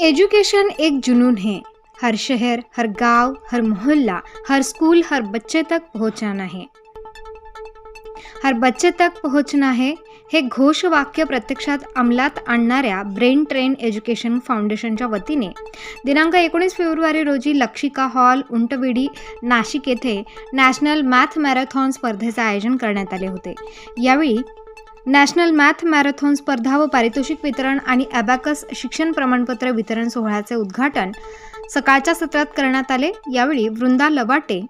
Education एक जुनून है। हर शहर हर गांव हर मोहल्ला हर स्कूल हर बच्चे तक पहुंचाना है। हर बच्चे तक पहुंचना है हे घोषवाक्य प्रत्यक्षात अंमलात आणणाऱ्या ब्रेन ट्रेन एज्युकेशन फाउंडेशनच्या वतीने. दिनांक एकोणीस फेब्रुवारी रोजी लक्षिका हॉल उंटविडी नाशिक येथे नॅशनल मॅथ मॅरेथॉन स्पर्धेचे आयोजन करण्यात आले होते. यावेळी नॅशनल मॅथ मॅरेथॉन स्पर्धा व पारितोषिक वितरण आणि ॲबॅकस शिक्षण प्रमाणपत्र वितरण सोहळ्याचे उद्घाटन सकाळच्या सत्रात करण्यात आले. यावेळी वृंदा लवाटे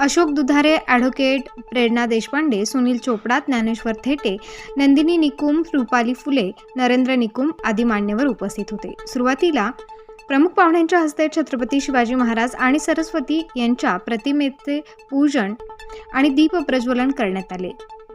अशोक दुधारे ॲडव्होकेट प्रेरणा देशपांडे सुनील चोपडा ज्ञानेश्वर थेटे नंदिनी निकुम रुपाली फुले नरेंद्र निकुम आदी मान्यवर उपस्थित होते. सुरुवातीला प्रमुख पाहुण्यांच्या हस्ते छत्रपती शिवाजी महाराज आणि सरस्वती यांच्या प्रतिमेचे पूजन आणि दीप प्रज्वलन करण्यात आले.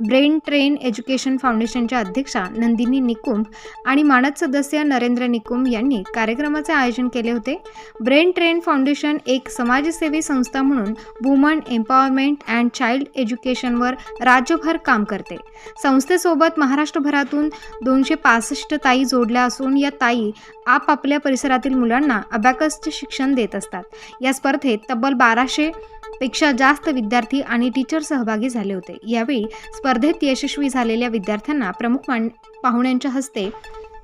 ब्रेन ट्रेन एज्युकेशन फाउंडेशनच्या अध्यक्षा नंदिनी निकुंभ आणि मानद सदस्य नरेंद्र निकुंभ यांनी कार्यक्रमाचे आयोजन केले होते. ब्रेन ट्रेन फाउंडेशन एक समाजसेवी संस्था म्हणून वुमन एम्पॉवरमेंट अँड चाइल्ड एज्युकेशनवर राज्यभर काम करते. संस्थेसोबत महाराष्ट्रभरातून दोनशे पासष्ट ताई जोडल्या असून या ताई आपापल्या परिसरातील मुलांना अबॅकसचे शिक्षण देत असतात. या स्पर्धेत तब्बल बाराशे पेक्षा जास्त विद्यार्थी आणि टीचर सहभागी झाले होते. यावेळी स्पर्धेत यशस्वी झालेल्या विद्यार्थ्यांना प्रमुख मान पाहुण्यांच्या हस्ते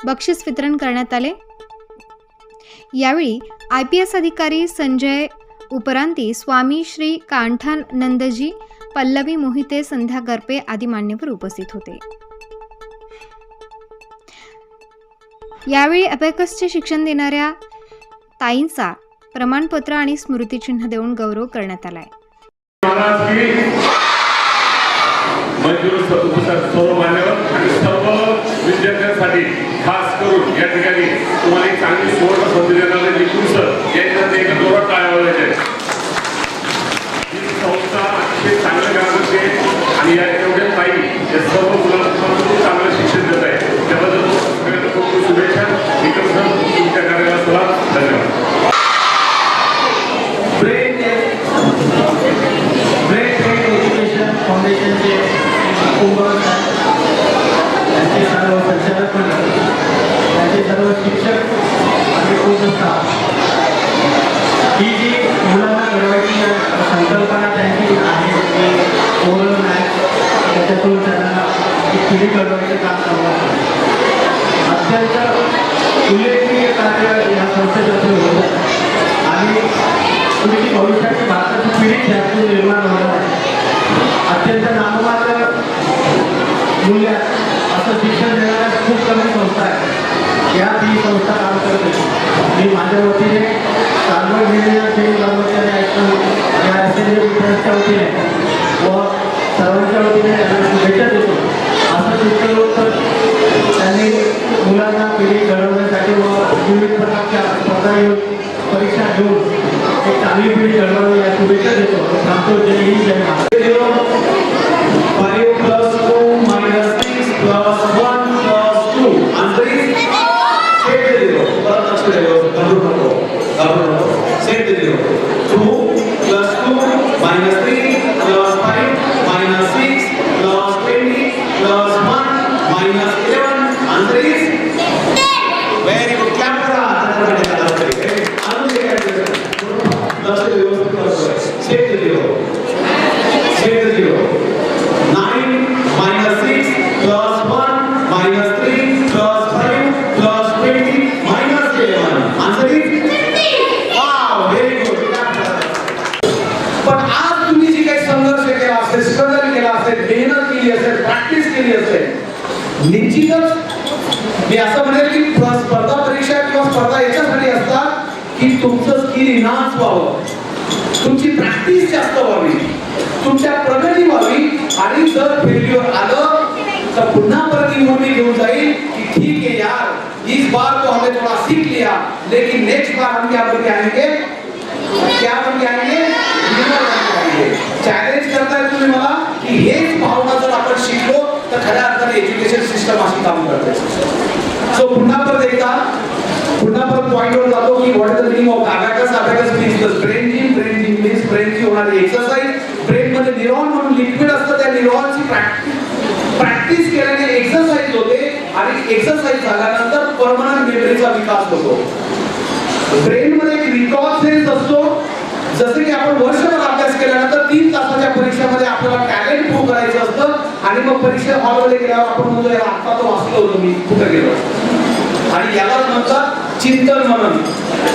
बक्षीस वितरण करण्यात आले. यावेळी आय पी एस अधिकारी संजय उपरांती स्वामी श्री कांठानंदजी पल्लवी मोहिते संध्या गरपे आदी मान्यवर उपस्थित होते. यावेळी अबॅकसचे शिक्षण देणाऱ्या ताईंचा प्रमाणपत्र आणि स्मृतिचिन्ह देऊन गौरव करण्यात आलाय. सर्व विद्यार्थ्यांसाठी खास करून या ठिकाणी तुम्हाला एक चांगली सुवर्ण संधी देणार निपुण सर यांच्या एक जोरात टाळ्या वाजवायच्या आहेत. ही संस्था अतिशय चांगलं काम करते आणि या एवढ्या ताई या सर्व मुलांना खूप चांगलं शिक्षण देत आहे त्याबद्दल सगळ्यांना खूप खूप शुभेच्छा विक्रम सर तुमच्या कार्याला चला धन्यवाद ब्रेन ब्रेन ट्रेन एज्युकेशन फाउंडेशनचे कुंभक त्यांचे सर्व संचालक मंडळ त्यांचे सर्व शिक्षक आणि पूर्ण ही जी मुलांना घडवायची संकल्पना त्यांची आहे की ओरल मॅच त्याच्यातून त्यांना एक पिढी घडवायचं काम करणार अत्यंत उल्लेखनीय कार्य या संस्थेतर्फे होत आहे. आणि तुम्ही जी भविष्याची भारताची पिढी त्यातून निर्माण होणार आहे अत्यंत मूल्य असं शिक्षण देणाऱ्या खूप कमी संस्था आहेत. यात ही संस्था काम करत करते मी माझ्या वतीने चांगलं दिलेल्या खेळ कर्मचारी आयुक्त या असेंब्ली विद्यार्थ्यांच्या वतीने व सर्वांच्या वतीने भेटत होतो. देतो असं शिक्षण त्यांनी मुलांना पिढी घडवण्यासाठी व विविध प्रकारच्या स्पर्धा परीक्षा घेऊन एक चांगली पिढी घडवावी या शुभेच्छा देतो. सांगतो जय हिंद जय निश्चितच मी असं म्हणेल की स्पर्धा परीक्षा किंवा स्पर्धा याच्यासाठी असतात की तुमचं स्किल इन्हान्स व्हावं. तुमची प्रॅक्टिस जास्त व्हावी. तुमच्या प्रगती व्हावी. आणि जर फेल्युअर आलं तर पुन्हा परत निवडणी घेऊन जाईल की ठीक है यार इस बार तो हमने थोड़ा सीख लिया लेकिन नेक्स्ट बार हम क्या करके आएंगे? सिस्टम अशी काम करते सो पुन्हा परत एकदा पुन्हा परत पॉइंटवर जातो की what is the meaning of abacus abacus means the brain gym brain gym means ब्रेनची होणारी एक्सरसाइज ब्रेन मध्ये न्यूरॉन म्हणून लिक्विड असतं त्या न्यूरॉनची प्रॅक्टिस केल्याने एक्सरसाइज होते आणि एक्सरसाइज झाल्यानंतर परमनंट मेमरीचा विकास होतो. ब्रेनमध्ये एक रिकॉर्ड सेन्स असतो. जसे की आपण वर्षभर अभ्यास केल्यानंतर तीन तासाच्या परीक्षेमध्ये आपल्याला टॅलेंट प्रूव्ह करायचं असतं आणि मग परीक्षा हॉलमध्ये गेल्यावर आपण म्हणतो याला आता तो वाचलो होतो मी कुठं गेलो? आणि याला म्हणतात चिंतन मनन.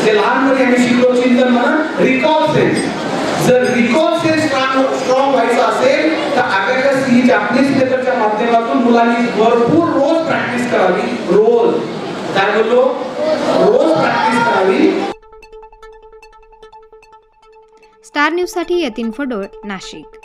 ते लहानपणी आम्ही शिकलो चिंतन मनन रिकॉल सेन्स जर रिकॉल सेन्स स्ट्रॉंग व्हायचं असेल तर अबॅकस ही जापनीज मेथडच्या माध्यमातून मुलांनी भरपूर रोज प्रॅक्टिस करावी रोज. काय बोललो? रोज प्रॅक्टिस करावी. स्टार न्यूजसाठी यतीन फडोळ नाशिक.